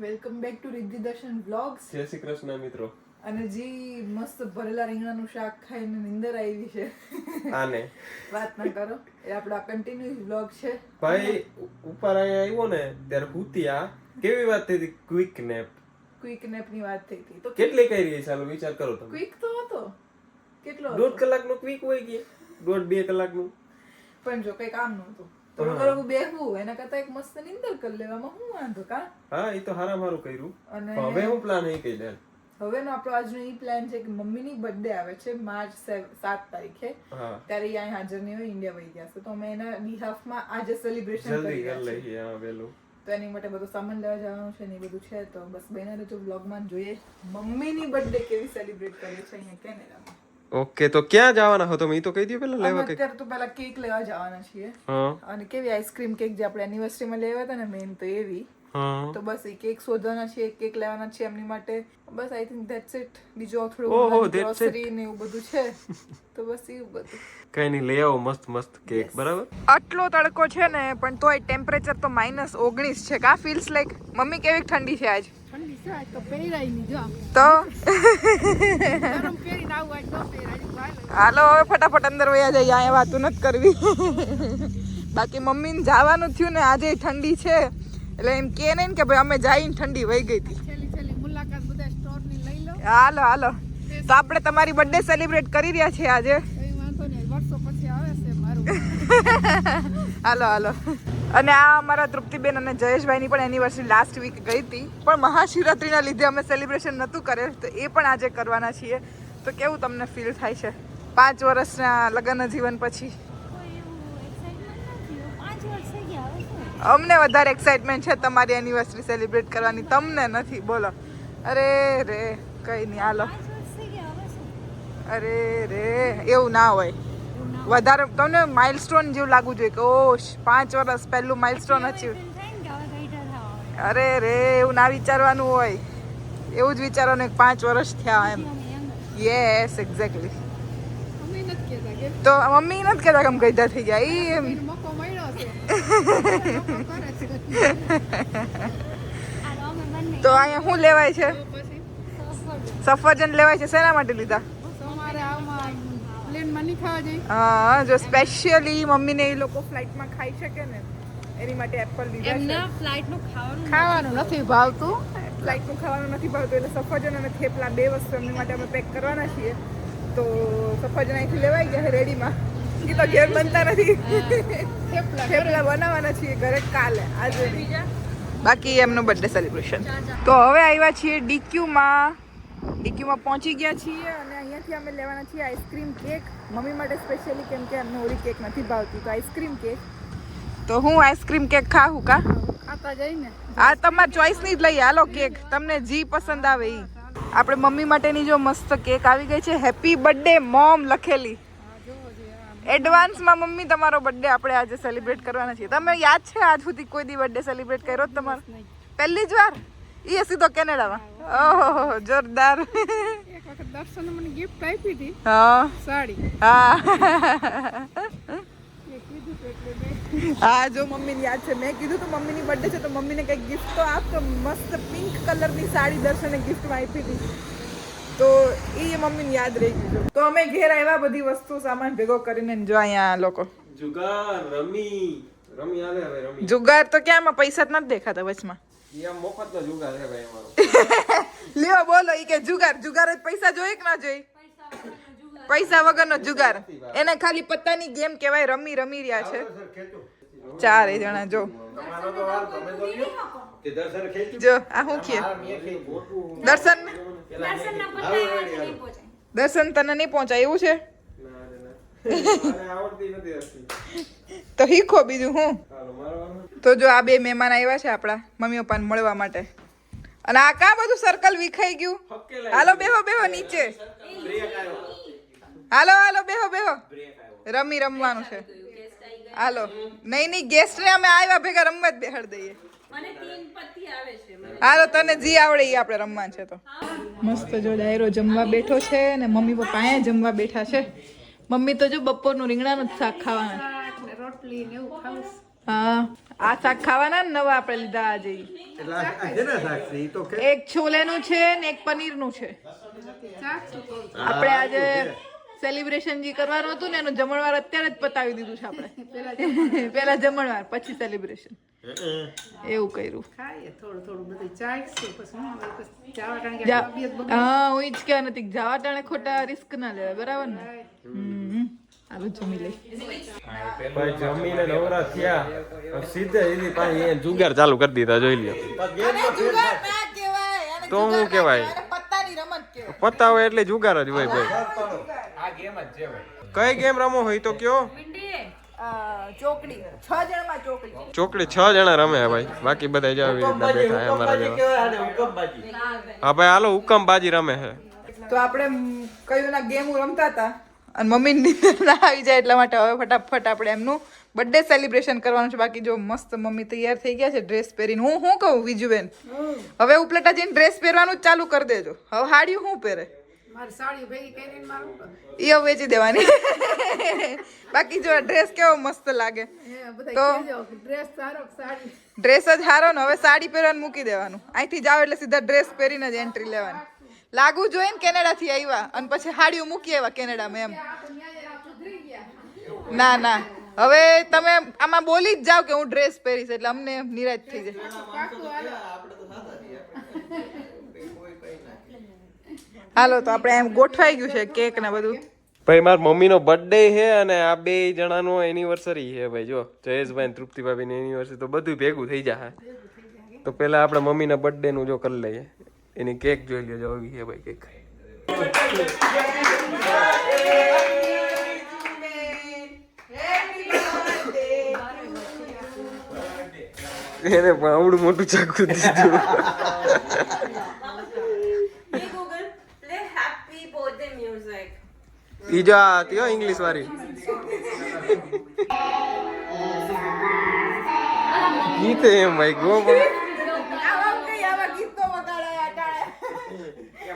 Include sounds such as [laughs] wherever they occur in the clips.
Welcome back to Riddhi દર્શન vlogs જય શ્રી કૃષ્ણ મિત્રો. અને જી મસ્ત ભરેલા રીંગણાનું શાક ખાઈને નિંદર આવી છે. આને. વાત ના કરો એ આપણો કન્ટિન્યુ વ્લોગ છે. ભાઈ ઉપર અહીંયા આવ્યો ને ત્યારે હુતિયા કેવી વાત થઈ હતી? ક્વિક નેપ ક્વિક નેપની વાત થઈ હતી. તો કેટલી કરી રહી ચાલો વિચાર કરો તમે. ક્વિક તો હતો. કેટલો? દોઢ નો ક્વિક હોય કે? દોઢ બે કલાકનું? પણ જો કઈ કામ નહોતું. થોડું ઘણું બેહવું એના કરતા એક મસ્ત નિંદર કરી લેવામાં હું વાંધો કા? હા એ તો હારા મારું કર્યું. અને હવે હું પ્લાન એ કહી દે. હવેનો આપણો આજનો ઈ પ્લાન છે કે મમ્મીની બર્થડે આવે છે માર્ચ સાત તારીખે. ત્યારે અહીંયા હાજર નહીં હોય ઇન્ડિયા વહી ગયા છે. તો અમે એના બિહાફમાં આજે સેલિબ્રેશન કરી રહ્યા છીએ. તો એની માટે બધું સામાન લેવા જવાનું છે ને એ બધું છે. તો બસ બહેના બ્લોગ બ્લોગમાં જોઈએ મમ્મીની બર્થડે કેવી સેલિબ્રેટ કરીએ છે અહીંયા કેનેડામાં ઓકે તો ક્યાં જવાના હતો મેં તો કહી દઉં પેલા લેવા કઈ અત્યારે તો પેલા કેક લેવા જવાના છીએ. હા. અને કેવી આઈસ્ક્રીમ કેક જે આપણે એનિવર્સરીમાં લેવા હતા ને મેઈન તો એવી. હા. તો બસ એ કેક શોધવાના છે કેક લેવાના છે એમની માટે. બસ આઈ થિંક ધેટ્સ ઇટ બીજો થોડું it. ગ્રોસરી ને એવું બધું છે. [laughs] તો બસ એવું બધું. કઈ નહીં લઈ આવો મસ્ત મસ્ત કેક બરાબર? આટલો તડકો છે ને પણ તોય ટેમ્પરેચર તો માઇનસ ઓગણીસ છે. કા ફીલ્સ લાઈક મમ્મી કેવી ઠંડી છે આજ? ઠંડી છે આજ તો? હાલો, હવે ફટાફટ અંદર વયા જઈએ. અહીંયા વાતું નથી કરવી. બાકી મમ્મીને જવાનું થયું ને, આજે ઠંડી છે. એટલે એમ કે નહીં કે ભાઈ, અમે જઈને ઠંડી વહી ગઈ હતી. હાલો હાલો. તો આપણે તમારી બર્થડે સેલિબ્રેટ કરી રહ્યા છીએ આજે. [laughs] હાલો હાલો. અને આ અમારા તૃપ્તિબેન અને જયેશભાઈની પણ એનિવર્સરી લાસ્ટ વીક ગઈ હતી. પણ મહાશિવરાત્રીના લીધે અમે સેલિબ્રેશન નહોતું કરેલ તો એ પણ આજે કરવાના છીએ. તો કેવું તમને ફીલ થાય છે? પાંચ વર્ષના લગ્ન જીવન પછી? અમને વધારે એક્સાઇટમેન્ટ છે તમારી એનિવર્સરી સેલિબ્રેટ કરવાની. તમને નથી. બોલો. અરે રે કઈ નહીં. હાલો. અરે રે એવું ના હોય. વધારે તમને માઇલસ્ટોન જેવું લાગવું જોઈએ કે ઓ પાંચ વર્ષ પહેલું માઇલસ્ટોન અચીવ અરે રે એવું ના વિચારવાનું હોય. એવું જ વિચારવાનું પાંચ વર્ષ થયા એમ. યસ એક્ઝેક્ટલી તો મમ્મી નથી કહેતા કે આમ ગઈઢા થઈ ગયા. એ એમ. [laughs] તો અહીંયા શું લેવાય છે? સફરજન લેવાય છે? શેના માટે લીધા તમારે આમાં પ્લેનમાં નહીં ખાવા જઈ હા જો સ્પેશિયલી મમ્મીને એ લોકો ફ્લાઇટમાં ખાઈ શકે ને એની માટે એપલ લીધા છે. એમને ફ્લાઇટનું ખાવાનું ખાવાનું નથી ભાવતું. ફ્લાઇટનું ખાવાનું નથી ભાવતું એટલે સફરજન અને થેપલા બે વસ્તુ એમની માટે અમે પેક કરવાના છીએ. તો સફરજન અહીંથી લેવાઈ ગયા છે રેડીમાં એ તો ઘેર બનતા નથી. થેપલા બનાવવાના છીએ ઘરે કાલે આજે. બાકી એમનું બર્થડે સેલિબ્રેશન તો હવે આવ્યા છીએ ડીક્યુમાં. ડીક્યુમાં પહોંચી ગયા છીએ અને અહીંયાથી અમે લેવાના છીએ આઈસ્ક્રીમ કેક. મમ્મી માટે સ્પેશિયલી કેમ કે અમને ઓરી કેક નથી ભાવતી તો આઈસ્ક્રીમ કેક. તો હું આઈસ્ક્રીમ કેક ખાવું કા? ખાતા જઈને આ તમારી ચોઈસની જ લઈએ. હાલો કેક તમને જી પસંદ આવે ઈ. આપણે મમ્મી માટેની જો મસ્ત કેક આવી ગઈ છે. હેપી બર્થડે મોમ લખેલી. એડવાન્સમાં મમ્મી તમારો બર્થડે આપણે આજે સેલિબ્રેટ કરવાના છીએ. તમે યાદ છે આજ સુધી કોઈ દી બર્થડે સેલિબ્રેટ કર્યો તમારો? પહેલી જ વાર? એ સીધો કેનેડામાં. ઓહો જોરદાર. વખત દર્શને મને ગિફ્ટ આપી હતી. હા. સાડી. હા. જો મમ્મીને યાદ છે મેં કીધું તો મમ્મીની બર્થડે છે તો મમ્મીને કંઈક ગિફ્ટ તો આપ તો મસ્ત પિંક કલરની સાડી દર્શને ગિફ્ટમાં આપી હતી. તો એ મમ્મીને યાદ રહી ગયું તો અમે ઘેર આવ્યા બધી વસ્તુ સામાન ભેગો કરીને જો અહીંયા લોકો. જુગાર રમી. રમી આલે હવે રમી. જુગાર તો ક્યાં એમાં પૈસા જ નથી દેખાતા વચમાં. ઈ આમ મફતનો જુગાર છે ભાઈ અમારો. [laughs] લ્યો બોલો ઈ કે જુગાર જુગાર જ પૈસા જોઈએ કે ના જોઈએ પૈસા વગરનો જુગાર. એને ખાલી પત્તાની ગેમ કહેવાય રમી રમી રહ્યા છે. ચારે જણા જો. તમારો તો વાર તમે તો લ્યો. તે દર્શન ખેંચ્યું જો આ શું કે દર્શન દર્શન તને નહીં પહોંચાય એવું છે? તો શીખો બીજું હું. તો જો આ બે મહેમાન આવ્યા છે આપણા મમ્મી પપ્પાને મળવા માટે. અને આ કા બધું સર્કલ વિખાઈ ગયું? હાલો બેહો બેહો નીચે. હાલો હાલો બેહો બેહો. રમી રમવાનું છે. હાલો. નહીં નહીં ગેસ્ટ ને અમે આવ્યા ભેગા રમવા જ બેહાડ દઈએ. હાલો તને જી આવડે એ આપણે રમવાનું છે તો. મસ્ત જો ડાયરો જમવા બેઠો છે ને મમ્મી પપ્પા અહીંયા જમવા બેઠા છે. મમ્મી તો જો બપોરનું રીંગણાનું જ શાક ખાવાનું રોટલી ને એવું ખાવું. હા આ શાક ખાવાના ને નવા આપણે લીધા આજે. એક છોલેનું છે ને એક પનીરનું છે. શાક શું કહું છું? આપણે આજે સેલિબ્રેશન જે કરવાનું હતું ને એનું જમણવાર અત્યારે જ પતાવી દીધું છે આપણે. [laughs] પેલા જમણવાર પછી સેલિબ્રેશન એવું કર્યું. હા હું જ કહેવા નથી જવા ટાણે ખોટા રિસ્ક ના લેવાય બરાબર ને? હાલો જમી લઈ ભાઈ જમીને નવરા થયા. સીધે સીધી પાછી એ જુગાર ચાલુ કરી દીધા જોઈ લ્યો. તો શું કહેવાય? પત્તાની રમત કહેવાય. પત્તા હોય એટલે જુગાર જ હોય ભાઈ. કઈ ગેમ રમો હોય તો કયો? ચોકડી. છ જણમાં ચોકડી. ચોકડી છ જણા રમે ભાઈ. બાકી બધા જ આવી રીતના બેઠા હે અમારા જેવા. હા ભાઈ હાલો હુકમ બાજી રમે છે. તો આપણે કયું ના ગેમ રમતા હતા? અને મમ્મીની નીંદર ના આવી જાય એટલા માટે હવે ફટાફટ આપણે એમનું બર્થડે સેલિબ્રેશન કરવાનું છે. બાકી જો મસ્ત મમ્મી તૈયાર થઈ ગયા છે ડ્રેસ પહેરીને. હું શું કહું વિજુબેન હવે ઉપલેટા જઈને ડ્રેસ પહેરવાનું જ ચાલુ કરી દેજો. હવે હાડિયું શું પહેરે? એ વેચી દેવાની. બાકી જો ડ્રેસ કેવો મસ્ત લાગે. તો? ડ્રેસ સારો સાડી? ડ્રેસ જ હારો ને હવે સાડી પહેરવાનું મૂકી દેવાનું. અહીંથી જાવ એટલે સીધા ડ્રેસ પહેરીને જ એન્ટ્રી લેવાની. લાગવું જોઈએ ને કેનેડાથી આવ્યા અને પછી હાડિયું મૂકી આવ્યા કેનેડામાં એમ. ના ના. હવે તમે આમાં બોલી જ જાઓ કે હું ડ્રેસ પહેરીશ એટલે અમને નિરાશ થઈ જાય. હાલો, તો આપણે એમ ગોઠવાઈ ગયું છે કેક ને બધું. ભાઈ, મારા મમ્મીનો બર્થડે છે અને આ બે જણાનો એનિવર્સરી છે ભાઈ, જો. જયેશભાઈ ને તૃપ્તિભાભીની એનિવર્સરી તો બધું ભેગું થઈ જાય તો પેલા આપણે મમ્મીના બર્થડે નું જો કરી લઈએ. એની કેક જોઈ લેજો આવી છે ભાઈ કેક. એને પણ આવડું મોટું ચાકુ દીધું. Hey Google, play happy birthday music. ઈ જો આ હતી ઇંગ્લિશ વાળી. ગીતે એમ ભાઈ go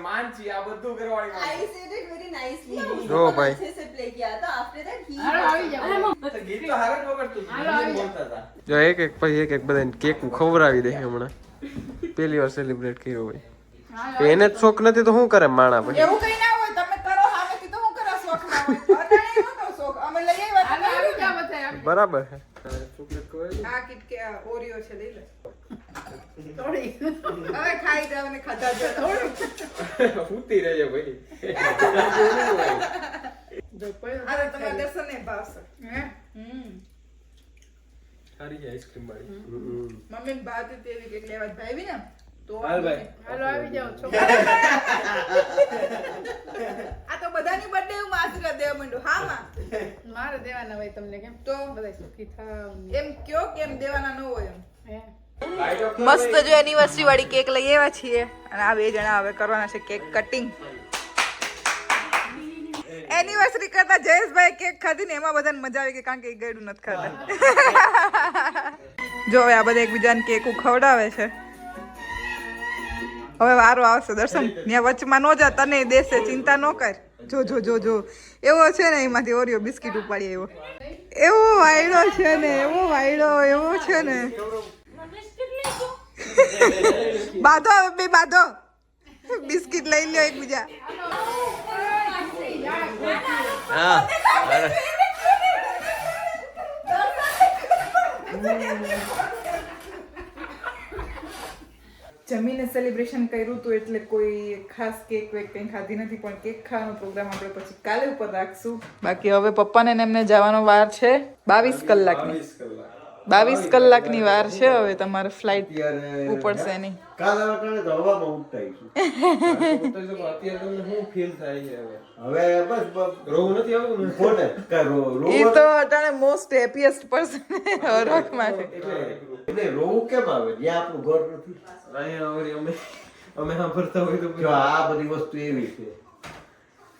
I said it very nicely. જો ભાઈ अच्छे से play किया था. After that, he. હાલો આવી જાઓ હાલો આવી જાઓ [laughs] જો એક એક પછી એક એક બધાને કેક ખવડાવી દે હમણાં પહેલી વાર સેલિબ્રેટ કર્યો ભાઈ તો એને જ શોખ નથી તો શું કરે માણા પછી એવું કઈ ના હોય તમે કરો સામેથી તો હું કરો શોખ ના હોય અટાણે એનો તો શોખ અમે લઈ આવ્યા હાલો તમે આવી જાઓ બધા આવી બરાબર છે આ કીટ કે ઓરિયો છે લઈ લે થોડી. હવે ખાઈ જાવ ને ખાધા જો થોડી. ફૂટી રહેજે ભાઈ જો પડ્યો આ તો તમારા દર્શન ને ભાવશે. હે? હમ. સારી આઈસ્ક્રીમ વાળી. મમ્મી ને ભાવતી તેવી કેક લેવા ભાઈ ને તો હાલ ભાઈ. હાલો આવી જાવ છો. [laughs] આ તો બધાની બર્થડે હું આશીર્વાદ દેવા માંડું. હા માં. મારે દેવાના હોય તમને કેમ? તો? બધા સુખી થાવ એમ કયો કેમ દેવાના ન હોય એમ. હે? મસ્ત જો એનિવર્સરી વાળી કેક લઈ આવ્યા છીએ. અને આ બે જણા હવે કરવાના છે કેક કટિંગ એનિવર્સરી કરતા જયેશભાઈ કેક ખાધી ને એમાં બધાને મજા આવી ગઈ કારણ કે એ ગયડું નથી ખાતા. જો હવે આ બધા એકબીજાને કેક ખવડાવે છે. હવે વારો આવશે દર્શન. ત્યાં વચમાં ન જા, તને દેશે, ચિંતા ન કર. જો જો જો જો. એવો છે ને એમાંથી ઓરિયો બિસ્કિટ ઉપાડી એવો એવો વાયડો છે ને, એવો વાયડો, એવો છે ને. બાંધો હવે બે બાંધો. બિસ્કિટ લઈ લ્યો એકબીજા જમીને સેલિબ્રેશન કર્યું હતું એટલે કોઈ ખાસ કેક વેક કંઈ ખાધી નથી પણ કેક ખાવાનો પ્રોગ્રામ આપણે પછી કાલે ઉપર રાખશું. બાકી હવે પપ્પાને ને એમને જવાનો વાર છે બાવીસ કલાકની. બાવીસ કલાકની વાર છે હવે તમારે ફ્લાઇટ ઉપડશે એની કાલે વટાણે તો હવામાં ઉડતા આવીશું. અત્યારે તમને શું ફીલ થાય છે. હવે હવે બસ. બ- નથી આવતું ને? કોને કાંઈ રો- રોવું એ તો અટાણે મોસ્ટ હેપીએસ્ટ પર્સન હરખમાં છે એટલે રોવું કેમ આવે? જ્યાં આપણું ઘર નથી. અહીંયા વળી અમે અમે સાંભળતા હોય તો જો આ બધી વસ્તુ એવી છે.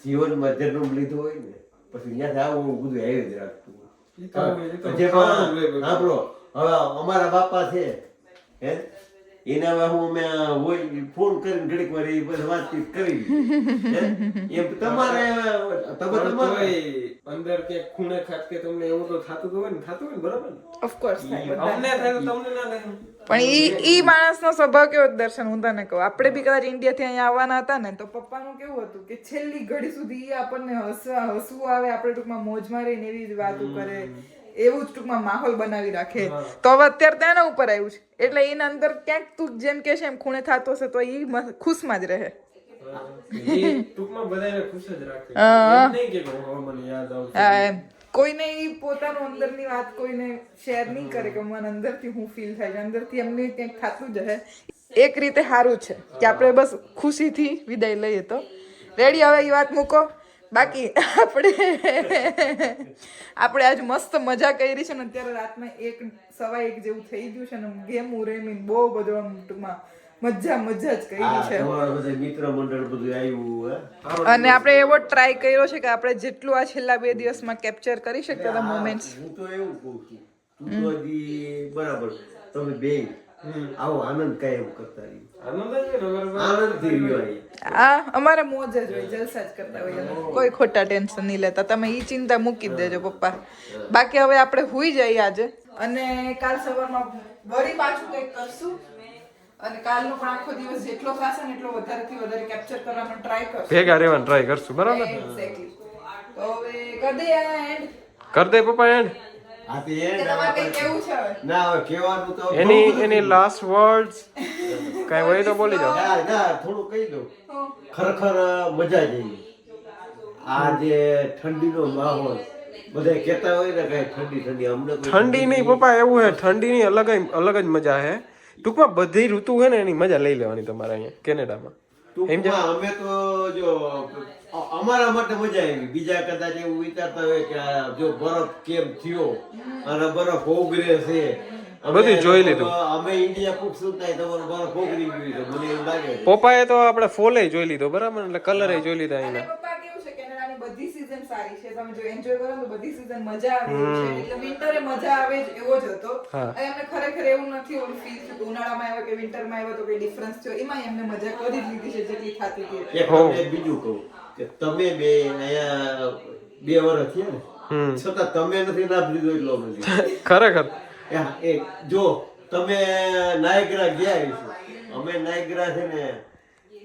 જીવનમાં જન્મ લીધો હોય ને પછી ત્યાંથી આવું બધું આવી જ રાખતું જ હવે અમારા બાપા છે હે? એના હું અમે હોય ફોન કરીને ઘડીક વાર એ બધી વાતચીત કરી. એમ તમારે તમે તમારે અંદર કે ખૂણે ખાતકે તમને એવું તો થતું હોય ને થતું હોય ને બરાબર ને? ઓફકોર્સ અમને થાય તમને ના થાય પણ ઈ ઈ માણસનો સ્વભાવ કેવો દર્શન? હું તને કહું આપણે બી કદાચ ઇન્ડિયાથી અહીંયા આવવાના હતા ને તો પપ્પાનું કેવું હતું કે છેલ્લી ઘડી સુધી ઈ આપણને હસવા હસવું આવે આપણે ટૂંકમાં મોજમાં રહીને એવી વાતો કરે. એવું જ ટૂંકમાં માહોલ બનાવી રાખે. તો હવે અત્યારે તેના ઉપર આવ્યું છે. એટલે એના અંદર ક્યાંક તું જેમ કે છે એમ ખૂણે થતો હશે તો એ ખુશમાં જ રહે. કોઈને એ પોતાનું અંદરની વાત કોઈને શેર નહીં કરે કે મને અંદરથી હું ફીલ થાય છે. અંદરથી એમને ક્યાંક થતું જ હે એક રીતે સારું છે કે આપણે બસ ખુશીથી વિદાય લઈએ તો. રેડી હવે એ વાત મૂકો. બાકી આપણે આપણે આજ મસ્ત મજા કરી છે ને અત્યારે રાતના એક સવા એક જેવું થઈ ગયું છે ને ગેમ રેમીને બહુ બધું આમ ટૂંકમાં મજા મજા જ કરી છે. મિત્ર મંડળ બધું આવ્યું અને આપણે એવો ટ્રાય કર્યો છે કે આપણે જેટલું આ છેલ્લા બે દિવસમાં કેપ્ચર કરી શકતા હતા મોમેન્ટ્સ હું તો એવું કહું છું. તું તો બરાબર તમે બે. આવો આનંદ કાયમ કરતા રહીએ. આનંદ અમારે રહ્યો આ અમારે મોજ જ હોય જલસા જ કરતા હોય કોઈ ખોટા ટેન્શન નહીં લેતા. તમે ઈ ચિંતા મૂકી દેજો પપ્પા. બાકી હવે આપણે હુઈ જઈએ આજે. અને કાલ સવારમાં વળી પાછું કંઈક કરશું. અને કાલનો પણ આખો દિવસ જેટલો થશે ને એટલો વધારેથી વધારે કેપ્ચર કરવાનો ટ્રાય કરશું. ભેગા રહેવાનું ટ્રાય કરશું બરાબર? એક્ઝેક્ટલી તો હવે કર દે એન્ડ કર દે પપ્પા એન્ડ આ તે એ કે તમારે કંઈ કેવું છે હવે? ના હવે કહેવાનું તો એની એની લાસ્ટ વર્ડ્સ કઈ હોય તો બોલી જાઓ ના ના થોડું કહી દઉં. ખરેખર મજા જ આ જે ઠંડીનો માહોલ બધા કહેતા હોય ને કઈ ઠંડી ઠંડી અમને ઠંડી નહીં પપ્પા એવું હે ઠંડીની અલગ જ અલગ જ મજા હે. ટૂંકમાં બધી ઋતુ હે ને એની મજા લઈ લેવાની તમારે અહીંયા કેનેડામાં. ટૂંકમાં અમે તો જો અમારા માટે મજા આવી. બીજા કદાચ એવું વિચારતા હોય કે જો બરફ કેમ થયો? અને બરફ ઓગળે છે. બધું જોઈ લીધું. અમે ઇન્ડિયા પૂછશું નહીં તમારું બરફ ઓગળી ગયું છે. મને એવું લાગે. પપ્પાએ તો આપણે ફોલે જોઈ લીધો બરાબર? એટલે કલરે જોઈ લીધા એના પપ્પા કેવું છે કેનેડાની બધી સીઝન સારી છે. તમે જો એન્જોય કરો તો બધી સીઝન મજા આવે છે. એટલે વિન્ટરે મજા આવે જ એવો જ હતો. અને એમને ખરેખર એવું નથી ઓલું ફીલ થયું ઉનાળામાં આવ્યો કે વિન્ટરમાં આવ્યો તો કોઈ ડિફરન્સ થયો. એમાં એમને મજા કરી જ લીધી છે જેટલી થતી હતી. એક બીજું કહું કે તમે બે અહીંયા બે વર્ષ થયા ને છતાં તમે નથી લાભ લીધો એટલો નથી [laughs] ખરેખર. એ જો તમે નાયગ્રા ગયા હશો. અમે નાયગ્રા છે ને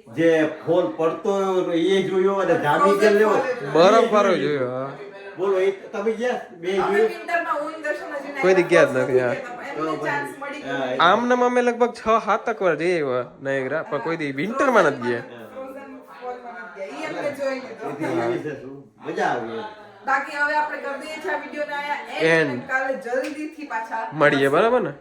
જે ફોલ પડતો એ જોયો અને ધામી કે લેવો. બરફ વાળો જોયો હા. બોલો એ તમે ગયા બે જોયો. ના કોઈ દી ગયા જ નથી. હા, આમ નામ અમે લગભગ છ સાતક વાર જઈએ આવ્યા નાયગ્રા પણ કોઈ દી વિન્ટરમાં નથી ગયા. Frozen નથી ગયા. જોઈ? મજા આવી બાકી હવે આપણે કરી દઈએ છીએ આ વિડીયોને આયા એન્ડ કાલે જલ્દી થી પાછા. મળીએ બરાબર ને?